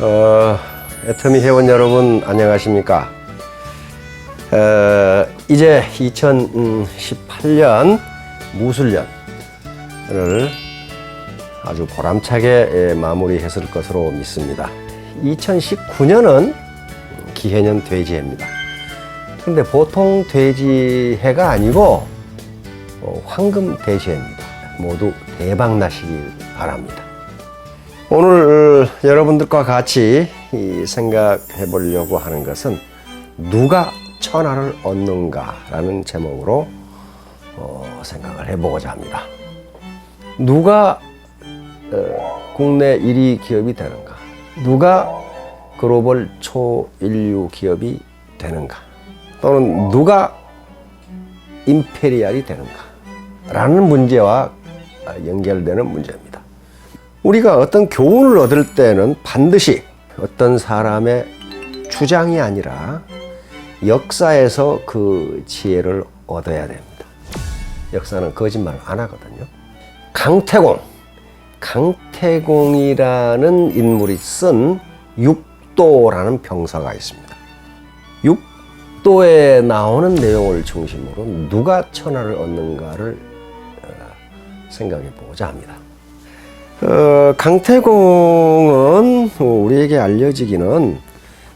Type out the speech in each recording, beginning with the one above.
어, 애터미 회원 여러분 안녕하십니까? 어, 이제 2018년 무술년을 아주 보람차게 예, 마무리했을 것으로 믿습니다. 2019년은 기해년 돼지해입니다. 그런데 보통 돼지해가 아니고 어, 황금 돼지해입니다. 모두 대박 나시길 바랍니다. 오늘 여러분들과 같이 이 생각해 보려고 하는 것은 누가 천하를 얻는가라는 제목으로 어, 생각을 해보고자 합니다. 누가 어, 국내 1위 기업이 되는가? 누가 글로벌 초인류 기업이 되는가? 또는 누가 임페리알이 되는가? 라는 문제와 연결되는 문제입니다. 우리가 어떤 교훈을 얻을 때는 반드시 어떤 사람의 주장이 아니라 역사에서 그 지혜를 얻어야 됩니다. 역사는 거짓말을 안 하거든요. 강태공, 강태공이라는 인물이 쓴 육도라는 병사가 있습니다. 육도에 나오는 내용을 중심으로 누가 천하를 얻는가를 어, 생각해 보고자 합니다. 어, 강태공은 우리에게 알려지기는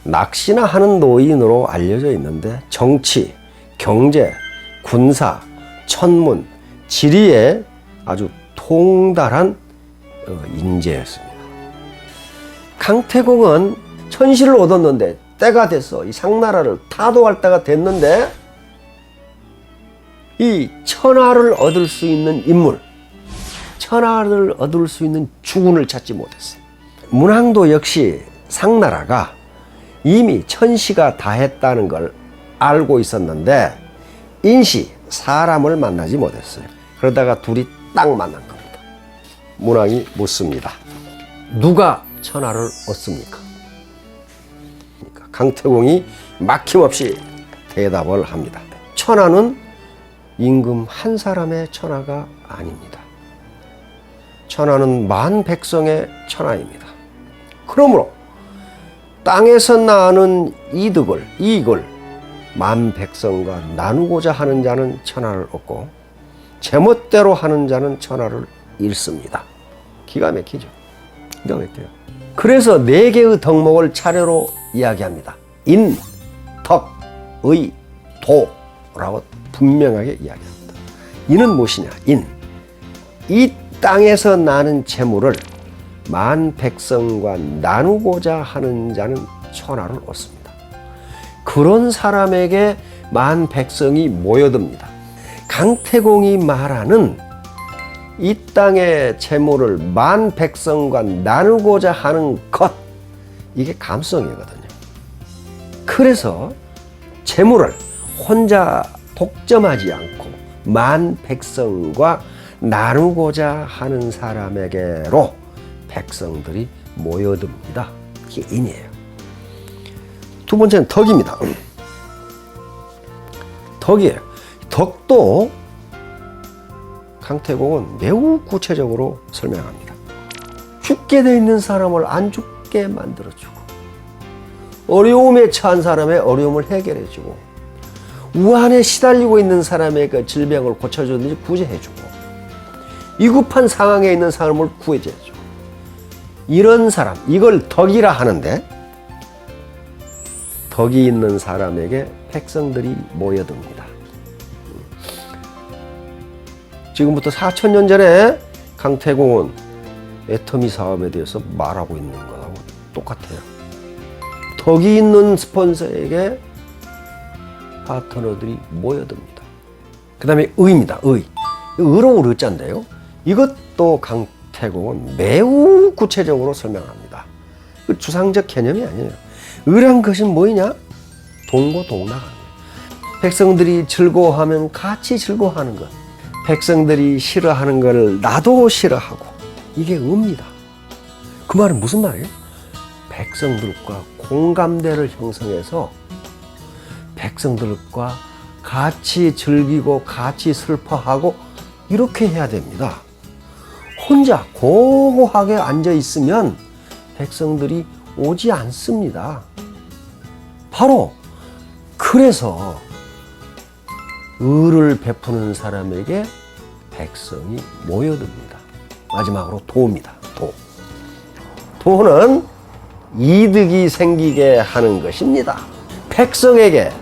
낚시나 하는 노인으로 알려져 있는데 정치, 경제, 군사, 천문, 지리에 아주 통달한 어, 인재였습니다. 강태공은 천시를 얻었는데 때가 됐어. 이 상나라를 타도할 때가 됐는데 이 천하를 얻을 수 있는 인물, 천하를 얻을 수 있는 주군을 찾지 못했어. 문항도 역시 상나라가 이미 천시가 다 했다는 걸 알고 있었는데 인시 사람을 만나지 못했어요. 그러다가 둘이 딱 만난 겁니다. 문항이 묻습니다. 누가 천하를 얻습니까? 그러니까 강태공이 막힘없이 대답을 합니다. 천하는 임금 한 사람의 천하가 아닙니다. 천하는 만 백성의 천하입니다. 그러므로 땅에서 나는 이득을 이익을 만 백성과 나누고자 하는 자는 천하를 얻고 제멋대로 하는 자는 천하를 잃습니다. 기가 막히죠. 기가 막혀요. 그래서 네 개의 덕목을 차례로 이야기합니다. 인, 덕, 의, 도라고 분명하게 이야기합니다. 인은 무엇이냐? 인. 이 땅에서 나는 재물을 만 백성과 나누고자 하는 자는 천하를 얻습니다. 그런 사람에게 만 백성이 모여듭니다. 강태공이 말하는 이 땅의 재물을 만 백성과 나누고자 하는 것 이게 감성이거든요. 그래서 재물을 혼자 독점하지 않고 만 백성과 나누고자 하는 사람에게로 백성들이 모여듭니다. 이게 인이에요. 두 번째는 덕입니다. 덕이에요. 덕도 강태공은 매우 구체적으로 설명합니다. 죽게 돼 있는 사람을 안 죽게 만들어주고, 어려움에 처한 사람의 어려움을 해결해주고, 우한에 시달리고 있는 사람의 그 질병을 고쳐주든지 구제해주고, 위급한 상황에 있는 사람을 구해줘야죠. 이런 사람, 이걸 덕이라 하는데, 덕이 있는 사람에게 백성들이 모여듭니다. 지금부터 4천 년 전에 강태공은 애터미 사업에 대해서 말하고 있는 것하고 똑같아요. 덕이 있는 스폰서에게 파트너들이 모여듭니다. 그 다음에 의입니다. 의. 의로울 의자인데요. 이것도 강태공은 매우 구체적으로 설명합니다. 그 추상적 개념이 아니에요. 의란 것은 뭐냐? 동고동락합니다. 백성들이 즐거워하면 같이 즐거워하는 것. 백성들이 싫어하는 것을 나도 싫어하고 이게 의입니다. 그 말은 무슨 말이에요? 백성들과 공감대를 형성해서 백성들과 같이 즐기고 같이 슬퍼하고 이렇게 해야 됩니다. 혼자 고고하게 앉아 있으면 백성들이 오지 않습니다. 바로 그래서 의를 베푸는 사람에게 백성이 모여듭니다. 마지막으로 도입니다. 도. 도는 이득이 생기게 하는 것입니다. 백성에게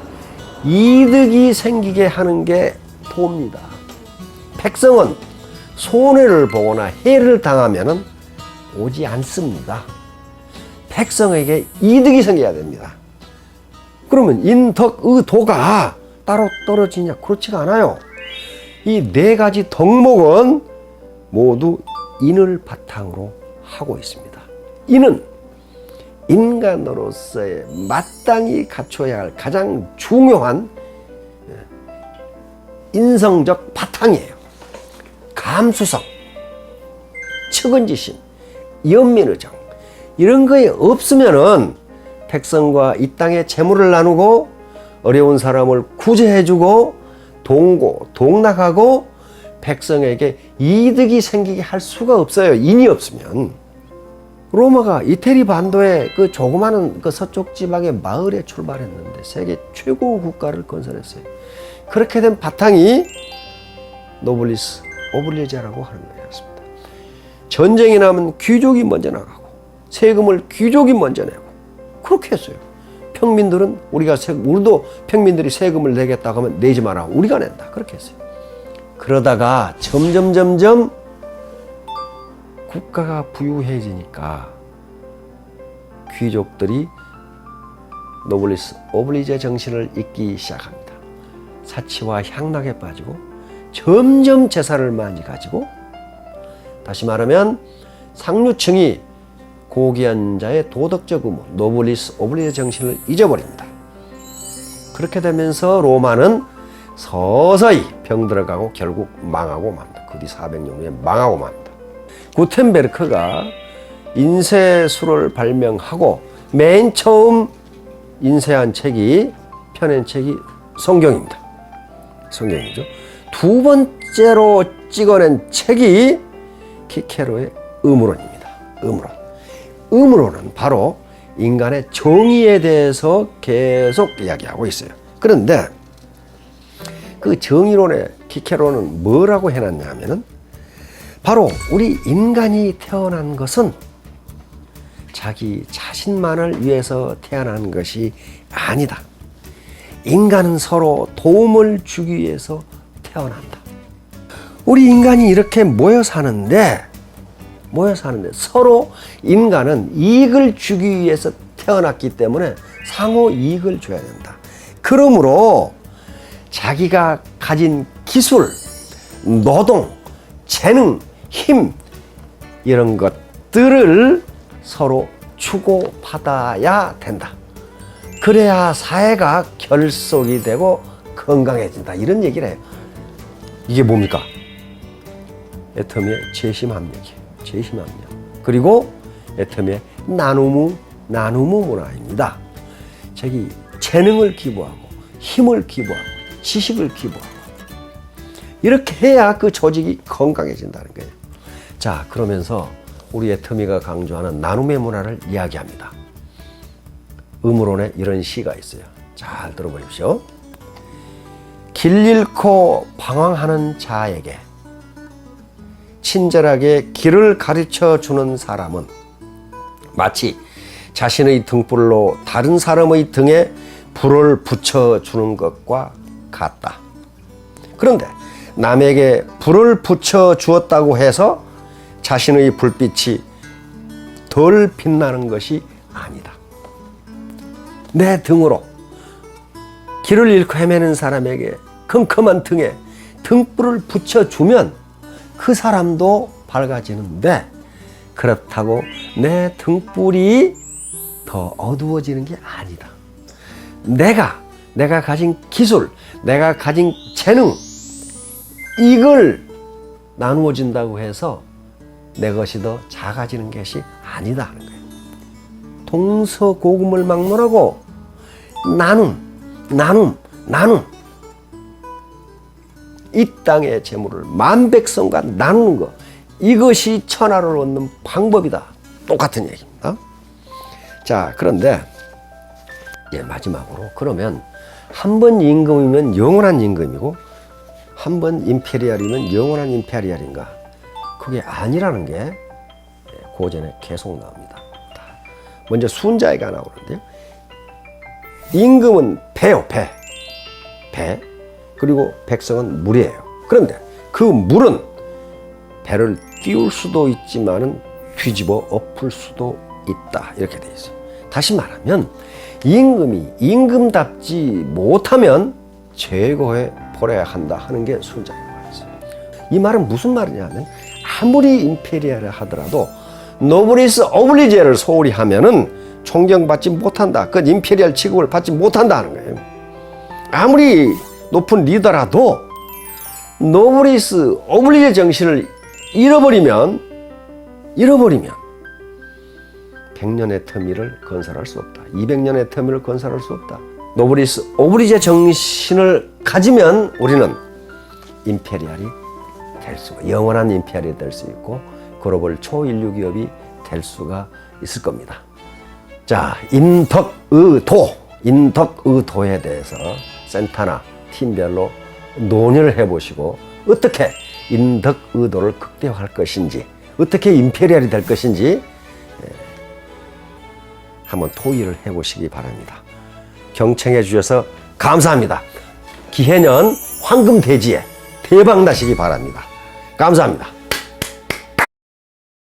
이득이 생기게 하는 게 도입니다. 백성은 손해를 보거나 해를 당하면 오지 않습니다. 백성에게 이득이 생겨야 됩니다. 그러면 인덕, 의도가 따로 떨어지냐? 그렇지가 않아요. 이 네 가지 덕목은 모두 인을 바탕으로 하고 있습니다. 인은 인간으로서의 마땅히 갖춰야 할 가장 중요한 예, 인성적 바탕이에요. 감수성, 측은지심, 연민의정 이런 거에 없으면은 백성과 이 땅의 재물을 나누고 어려운 사람을 구제해주고 동고 동락하고 백성에게 이득이 생기게 할 수가 없어요. 인이 없으면. 로마가 이태리 반도의 그 조그마한 그 서쪽 지방의 마을에 출발했는데 세계 최고 국가를 건설했어요. 그렇게 된 바탕이 노블리스 오블리제라고 하는 거였습니다. 전쟁이 나면 귀족이 먼저 나가고 세금을 귀족이 먼저 내고 그렇게 했어요. 평민들은 우리가 세, 우리도 평민들이 세금을 내겠다고 하면 내지 마라. 우리가 낸다. 그렇게 했어요. 그러다가 점점 점점 국가가 부유해지니까 귀족들이 노블리스 오블리제 정신을 잊기 시작합니다. 사치와 향락에 빠지고 점점 재산을 많이 가지고 다시 말하면 상류층이 고귀한 자의 도덕적 의무 노블리스 오블리제 정신을 잊어버립니다. 그렇게 되면서 로마는 서서히 병들어가고 결국 망하고 맙니다. 그 뒤 400년 후에 망하고 맙니다. 구텐베르크가 인쇄술을 발명하고 맨 처음 인쇄한 책이 펴낸 책이 성경입니다. 성경이죠. 두 번째로 찍어낸 책이 키케로의 의무론입니다. 의무론. 의무론은 바로 인간의 정의에 대해서 계속 이야기하고 있어요. 그런데 그 정의론의 키케로는 뭐라고 해놨냐 하면은 바로 우리 인간이 태어난 것은 자기 자신만을 위해서 태어난 것이 아니다. 인간은 서로 도움을 주기 위해서 태어난다. 우리 인간이 이렇게 모여 사는데, 모여 사는데 서로 인간은 이익을 주기 위해서 태어났기 때문에 상호 이익을 줘야 된다. 그러므로 자기가 가진 기술, 노동, 재능, 힘, 이런 것들을 서로 주고받아야 된다. 그래야 사회가 결속이 되고 건강해진다. 이런 얘기를 해요. 이게 뭡니까? 애터미의 재심합력이에요. 재심합력. 그리고 애터미의 나누무, 나누무 문화입니다. 저기 재능을 기부하고 힘을 기부하고 지식을 기부하고 이렇게 해야 그 조직이 건강해진다는 거예요. 자, 그러면서 우리 애터미가 강조하는 나눔의 문화를 이야기합니다. 의무론에 이런 시가 있어요. 잘 들어보십시오. 길 잃고 방황하는 자에게 친절하게 길을 가르쳐 주는 사람은 마치 자신의 등불로 다른 사람의 등에 불을 붙여 주는 것과 같다. 그런데 남에게 불을 붙여 주었다고 해서 자신의 불빛이 덜 빛나는 것이 아니다. 내 등으로 길을 잃고 헤매는 사람에게 컴컴한 등에 등불을 붙여주면 그 사람도 밝아지는데 그렇다고 내 등불이 더 어두워지는 게 아니다. 내가, 내가 가진 기술, 내가 가진 재능, 이걸 나누어 준다고 해서 내 것이 더 작아지는 것이 아니다 하는 거예요. 동서고금을 막론하고 나눔, 나눔, 나눔. 이 땅의 재물을 만 백성과 나누는 것. 이것이 천하를 얻는 방법이다. 똑같은 얘기입니다. 자, 그런데 예, 마지막으로 그러면 한 번 임금이면 영원한 임금이고 한 번 임페리알이면 영원한 임페리알인가? 그게 아니라는 게 예, 고전에 계속 나옵니다. 자, 먼저 순자에가 나오는데요. 임금은 배요, 배. 배. 그리고 백성은 물이에요. 그런데 그 물은 배를 띄울 수도 있지만은 뒤집어 엎을 수도 있다. 이렇게 돼 있어요. 다시 말하면 임금이 임금답지 못하면 제거해 버려야 한다 하는 게 순자의 말이었어요. 이 말은 무슨 말이냐면 아무리 임페리아를 하더라도 노브리스 오블리제를 소홀히 하면은 존경받지 못한다. 그 임페리얼 취급을 받지 못한다는 거예요. 아무리 높은 리더라도 노브리스 오블리제 정신을 잃어버리면 잃어버리면 100년의 터미를 건설할 수 없다. 200년의 터미를 건설할 수 없다. 노브리스 오블리제 정신을 가지면 우리는 임페리알이 될 수가 영원한 임페리알이 될 수 있고 글로벌 초인류 기업이 될 수가 있을 겁니다. 자, 인덕의도, 인덕의도에 대해서 센터나 팀별로 논의를 해보시고 어떻게 인덕 의도를 극대화할 것인지, 어떻게 임페리얼이 될 것인지 예, 한번 토의를 해보시기 바랍니다. 경청해 주셔서 감사합니다. 기해년 황금돼지에 대박 나시기 바랍니다. 감사합니다.